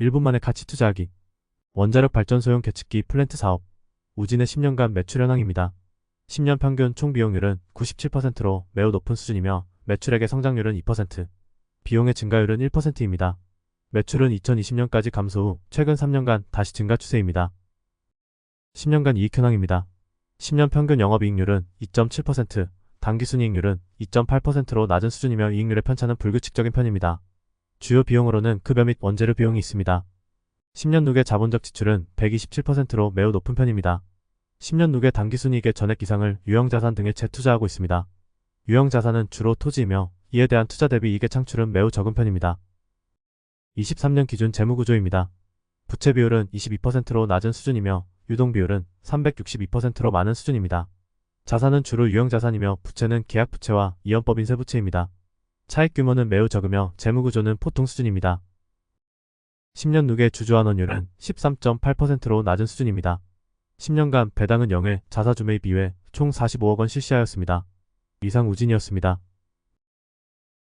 1분 만에 가치 투자하기. 원자력 발전소용 계측기 플랜트 사업. 우진의 10년간 매출 현황입니다. 10년 평균 총 비용률은 97%로 매우 높은 수준이며 매출액의 성장률은 2%, 비용의 증가율은 1%입니다. 매출은 2020년까지 감소 후 최근 3년간 다시 증가 추세입니다. 10년간 이익 현황입니다. 10년 평균 영업이익률은 2.7%, 당기순이익률은 2.8%로 낮은 수준이며 이익률의 편차는 불규칙적인 편입니다. 주요 비용으로는 급여 및 원재료 비용이 있습니다. 10년 누계 자본적 지출은 127%로 매우 높은 편입니다. 10년 누계 당기순이익의 전액 이상을 유형자산 등에 재투자하고 있습니다. 유형자산은 주로 토지이며 이에 대한 투자 대비 이익의 창출은 매우 적은 편입니다. 23년 기준 재무구조입니다. 부채 비율은 22%로 낮은 수준이며 유동 비율은 362%로 많은 수준입니다. 자산은 주로 유형자산이며 부채는 계약부채와 이연법 인쇄부채입니다. 차익 규모는 매우 적으며 재무구조는 보통 수준입니다. 10년 누계 주주환원율은 13.8%로 낮은 수준입니다. 10년간 배당은 0회, 자사주매입 2회, 총 45억 원 실시하였습니다. 이상 우진이었습니다.